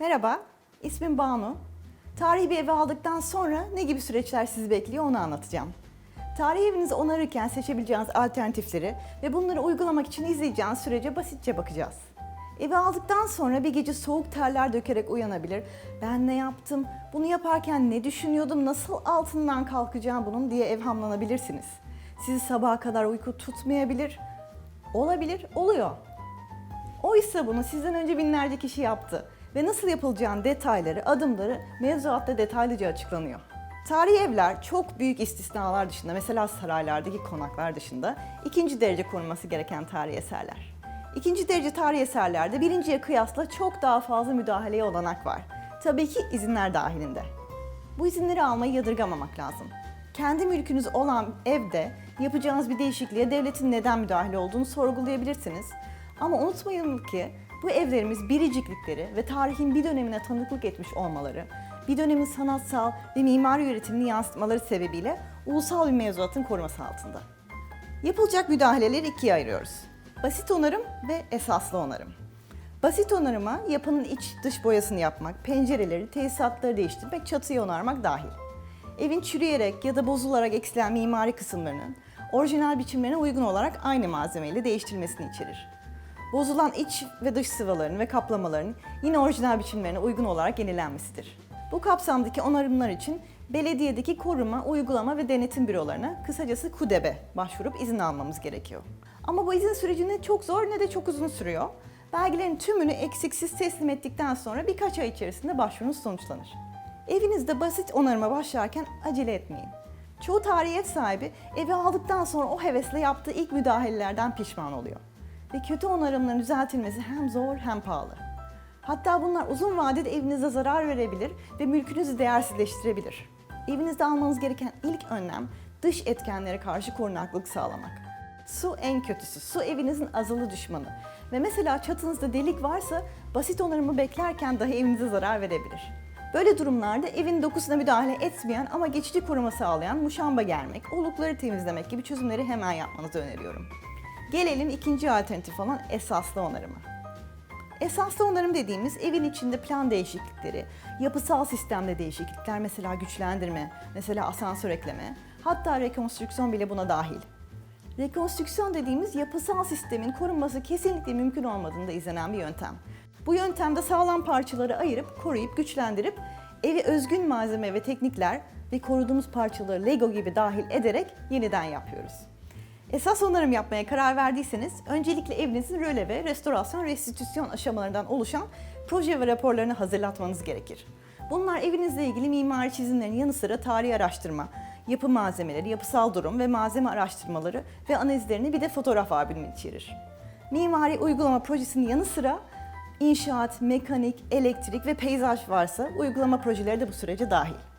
Merhaba, ismim Banu. Tarihi bir evi aldıktan sonra ne gibi süreçler sizi bekliyor onu anlatacağım. Tarihi evinizi onarırken seçebileceğiniz alternatifleri ve bunları uygulamak için izleyeceğiniz sürece basitçe bakacağız. Evi aldıktan sonra bir gece soğuk terler dökerek uyanabilir. Ben ne yaptım, bunu yaparken ne düşünüyordum, nasıl altından kalkacağım bunun diye evhamlanabilirsiniz. Sizi sabaha kadar uyku tutmayabilir. Olabilir, oluyor. Oysa bunu sizden önce binlerce kişi yaptı ve nasıl yapılacağın detayları, adımları mevzuatta detaylıca açıklanıyor. Tarihi evler çok büyük istisnalar dışında, mesela saraylardaki konaklar dışında ikinci derece korunması gereken tarihi eserler. İkinci derece tarihi eserlerde birinciye kıyasla çok daha fazla müdahaleye olanak var. Tabii ki izinler dahilinde. Bu izinleri almayı yadırgamamak lazım. Kendi mülkünüz olan evde yapacağınız bir değişikliğe devletin neden müdahale olduğunu sorgulayabilirsiniz. Ama unutmayın ki bu evlerimiz biriciklikleri ve tarihin bir dönemine tanıklık etmiş olmaları, bir dönemin sanatsal ve mimari üretimini yansıtmaları sebebiyle ulusal bir mevzuatın koruması altında. Yapılacak müdahaleleri ikiye ayırıyoruz. Basit onarım ve esaslı onarım. Basit onarıma yapının iç dış boyasını yapmak, pencereleri, tesisatları değiştirmek, çatıyı onarmak dahil. Evin çürüyerek ya da bozularak eksilen mimari kısımlarının orijinal biçimlerine uygun olarak aynı malzemeyle değiştirilmesini içerir. Bozulan iç ve dış sıvaların ve kaplamaların yine orijinal biçimlerine uygun olarak yenilenmesidir. Bu kapsamdaki onarımlar için belediyedeki koruma, uygulama ve denetim bürolarına kısacası KUDEB'e başvurup izin almamız gerekiyor. Ama bu izin süreci ne çok zor ne de çok uzun sürüyor. Belgelerin tümünü eksiksiz teslim ettikten sonra birkaç ay içerisinde başvurunuz sonuçlanır. Evinizde basit onarıma başlarken acele etmeyin. Çoğu tarihi sahibi evi aldıktan sonra o hevesle yaptığı ilk müdahalelerden pişman oluyor. Ve kötü onarımların düzeltilmesi hem zor hem pahalı. Hatta bunlar uzun vadede evinize zarar verebilir ve mülkünüzü değersizleştirebilir. Evinizde almanız gereken ilk önlem dış etkenlere karşı korunaklık sağlamak. Su en kötüsü. Su evinizin azılı düşmanı. Ve mesela çatınızda delik varsa basit onarımı beklerken dahi evinize zarar verebilir. Böyle durumlarda evin dokusuna müdahale etmeyen ama geçici koruma sağlayan muşamba germek, olukları temizlemek gibi çözümleri hemen yapmanızı öneriyorum. Gelelim ikinci alternatif olan esaslı onarıma. Esaslı onarım dediğimiz evin içinde plan değişiklikleri, yapısal sistemde değişiklikler, mesela güçlendirme, mesela asansör ekleme, hatta rekonstrüksiyon bile buna dahil. Rekonstrüksiyon dediğimiz yapısal sistemin korunması kesinlikle mümkün olmadığında izlenen bir yöntem. Bu yöntemde sağlam parçaları ayırıp, koruyup, güçlendirip evi özgün malzeme ve teknikler ve koruduğumuz parçaları Lego gibi dahil ederek yeniden yapıyoruz. Esas onarım yapmaya karar verdiyseniz öncelikle evinizin röle ve restorasyon, restitüsyon aşamalarından oluşan proje ve raporlarını hazırlatmanız gerekir. Bunlar evinizle ilgili mimari çizimlerin yanı sıra tarihi araştırma, yapı malzemeleri, yapısal durum ve malzeme araştırmaları ve analizlerini bir de fotoğraf albümü içerir. Mimari uygulama projesinin yanı sıra inşaat, mekanik, elektrik ve peyzaj varsa uygulama projeleri de bu sürece dahil.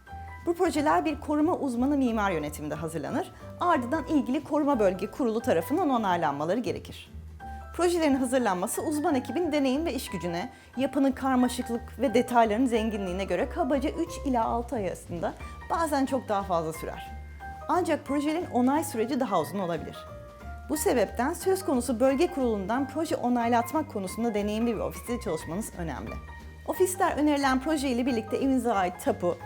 Bu projeler bir koruma uzmanı mimar yönetiminde hazırlanır. Ardından ilgili koruma bölge kurulu tarafından onaylanmaları gerekir. Projelerin hazırlanması uzman ekibin deneyim ve iş gücüne, yapının karmaşıklık ve detayların zenginliğine göre kabaca 3 ila 6 ay arasında bazen çok daha fazla sürer. Ancak projelerin onay süreci daha uzun olabilir. Bu sebepten söz konusu bölge kurulundan proje onaylatmak konusunda deneyimli bir ofiste çalışmanız önemli. Ofisler önerilen proje ile birlikte evinize ait tapu,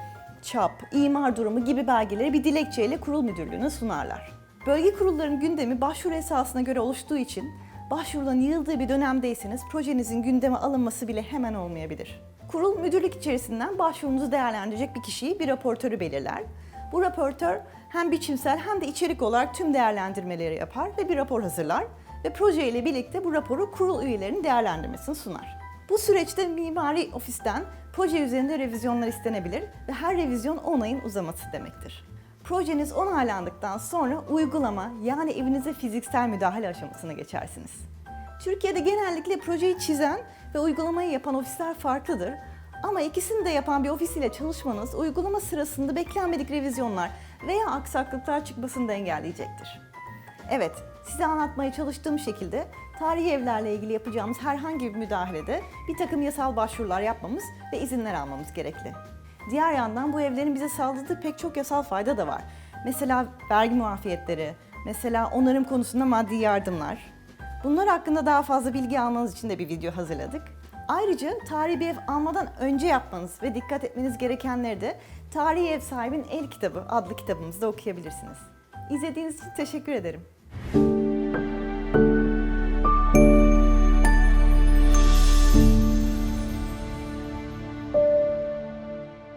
çap, imar durumu gibi belgeleri bir dilekçeyle kurul müdürlüğüne sunarlar. Bölge kurullarının gündemi başvuru esasına göre oluştuğu için başvurudan yığıldığı bir dönemdeyseniz projenizin gündeme alınması bile hemen olmayabilir. Kurul müdürlük içerisinden başvurunuzu değerlendirecek bir kişiyi bir raportörü belirler. Bu raportör hem biçimsel hem de içerik olarak tüm değerlendirmeleri yapar ve bir rapor hazırlar ve proje ile birlikte bu raporu kurul üyelerinin değerlendirmesini sunar. Bu süreçte mimari ofisten proje üzerinde revizyonlar istenebilir ve her revizyon onayın uzaması demektir. Projeniz onaylandıktan sonra uygulama yani evinize fiziksel müdahale aşamasına geçersiniz. Türkiye'de genellikle projeyi çizen ve uygulamayı yapan ofisler farklıdır. Ama ikisini de yapan bir ofis ile çalışmanız uygulama sırasında beklenmedik revizyonlar veya aksaklıklar çıkmasını da engelleyecektir. Evet, size anlatmaya çalıştığım şekilde tarihi evlerle ilgili yapacağımız herhangi bir müdahalede bir takım yasal başvurular yapmamız ve izinler almamız gerekli. Diğer yandan bu evlerin bize sağladığı pek çok yasal fayda da var. Mesela vergi muafiyetleri, mesela onarım konusunda maddi yardımlar. Bunlar hakkında daha fazla bilgi almanız için de bir video hazırladık. Ayrıca tarihi bir ev almadan önce yapmanız ve dikkat etmeniz gerekenleri de Tarihi Ev Sahibinin El Kitabı adlı kitabımızda okuyabilirsiniz. İzlediğiniz için teşekkür ederim.